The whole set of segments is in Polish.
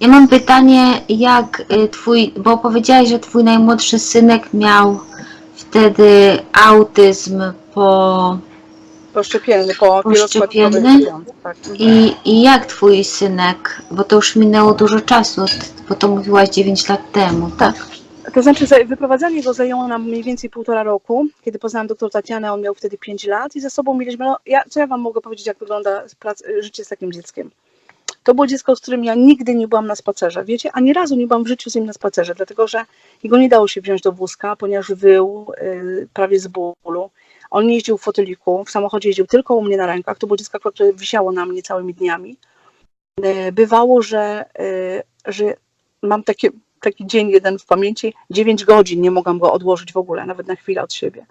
Ja mam pytanie, jak y, twój, bo powiedziałeś, że twój najmłodszy synek miał wtedy autyzm po Poszczepienny, po Poszczepienny? wieloskładnikowych szczepionkach, tak. i, i jak twój synek, bo to już minęło dużo czasu, t- bo to mówiłaś 9 lat temu, tak? To znaczy, za- wyprowadzanie go zajęło nam mniej więcej półtora roku. Kiedy poznałam doktor Tatianę, on miał wtedy 5 lat i ze sobą mieliśmy, no, ja, co ja wam mogę powiedzieć, jak wygląda prac, życie z takim dzieckiem. To było dziecko, z którym ja nigdy nie byłam na spacerze. Wiecie, ani razu nie byłam w życiu z nim na spacerze, dlatego że jego nie dało się wziąć do wózka, ponieważ wył y, prawie z bólu. On nie jeździł w foteliku, w samochodzie jeździł tylko u mnie na rękach. To było dziecko, które wisiało na mnie całymi dniami. Y, bywało, że, y, że mam takie, taki dzień jeden w pamięci, 9 godzin nie mogłam go odłożyć w ogóle, nawet na chwilę od siebie.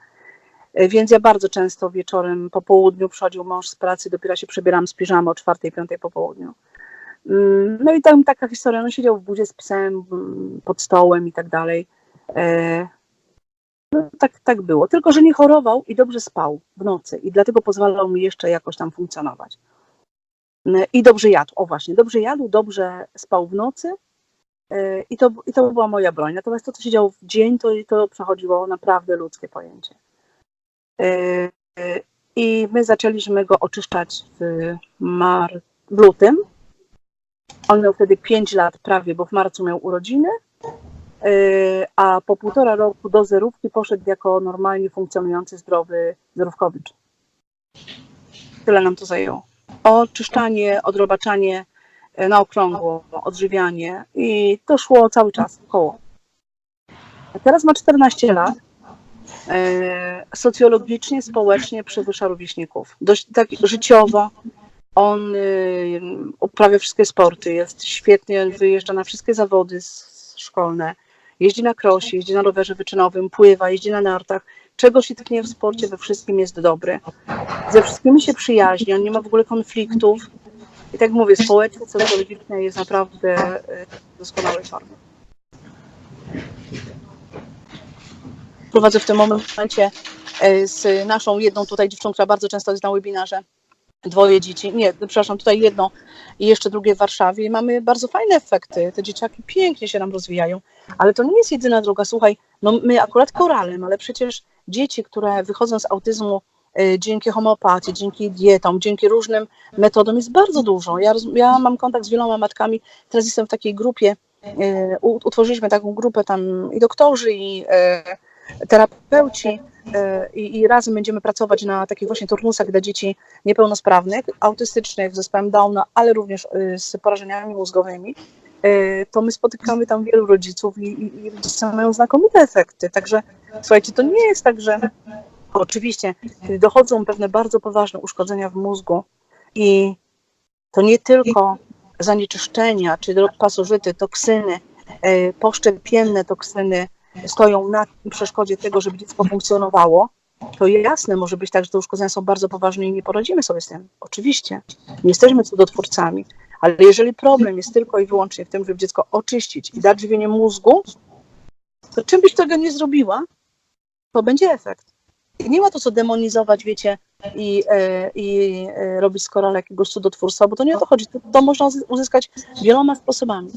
Y, Więc ja bardzo często wieczorem, po południu przychodził mąż z pracy, dopiero się przebieram z piżamy o 4-5 po południu. Mm, No i tam taka historia, no siedział w budzie z psem mm, pod stołem i tak dalej. E, No, tak, tak było. Tylko, że nie chorował i dobrze spał w nocy i dlatego pozwalał mi jeszcze jakoś tam funkcjonować. Mm, I dobrze jadł, o właśnie, dobrze jadł, dobrze spał w nocy e, i to, i to była moja broń. Natomiast to, co się działo w dzień, to, to przechodziło naprawdę ludzkie pojęcie. E, e, I my zaczęliśmy go oczyszczać w, mar- w lutym. On miał wtedy 5 lat prawie, bo w marcu miał urodziny, yy, a po półtora roku do zerówki poszedł jako normalnie funkcjonujący zdrowy zerówkowicz. Tyle nam to zajęło. Oczyszczanie, odrobaczanie na okrągło, odżywianie i to szło cały czas koło. Teraz ma 14 lat. Yy, Socjologicznie, społecznie przewyższa rówieśników. Dość tak życiowo, on y, uprawia wszystkie sporty, jest świetnie, wyjeżdża na wszystkie zawody szkolne, jeździ na krosie, jeździ na rowerze wyczynowym, pływa, jeździ na nartach. Czego się tknie w sporcie, we wszystkim jest dobry. Ze wszystkimi się przyjaźni, on nie ma w ogóle konfliktów. I tak mówię, społecznie, socjologicznie jest naprawdę y, w doskonałej formie. Prowadzę w tym momencie y, z naszą jedną tutaj dziewczyną, która bardzo często jest na webinarze, dwoje dzieci, nie, przepraszam, tutaj jedno i jeszcze drugie w Warszawie i mamy bardzo fajne efekty. Te dzieciaki pięknie się nam rozwijają, ale to nie jest jedyna droga. Słuchaj, no my akurat koralem, ale przecież dzieci, które wychodzą z autyzmu y, dzięki homeopatii, dzięki dietom, dzięki różnym metodom jest bardzo dużo. Ja, ja mam kontakt z wieloma matkami, teraz jestem w takiej grupie, u- utworzyliśmy taką grupę tam i doktorzy, i terapeuci, y, i, i razem będziemy pracować na takich właśnie turnusach dla dzieci niepełnosprawnych, autystycznych, z zespołem Downa, ale również y, z porażeniami mózgowymi, y, to my spotykamy tam wielu rodziców i, i, i rodzice mają znakomite efekty. Także słuchajcie, to nie jest tak, że oczywiście, kiedy dochodzą pewne bardzo poważne uszkodzenia w mózgu i to nie tylko zanieczyszczenia, czy pasożyty, toksyny, poszczepienne toksyny stoją na przeszkodzie tego, żeby dziecko funkcjonowało, to jasne, może być tak, że te uszkodzenia są bardzo poważne i nie poradzimy sobie z tym. Oczywiście. Nie jesteśmy cudotwórcami, ale jeżeli problem jest tylko i wyłącznie w tym, żeby dziecko oczyścić i dać żywienie mózgu, to czym byś tego nie zrobiła, to będzie efekt. I nie ma to co demonizować, wiecie, i, e, i e, robić z korala jakiegoś cudotwórstwa, bo to nie o to chodzi. To, to można uzyskać wieloma sposobami.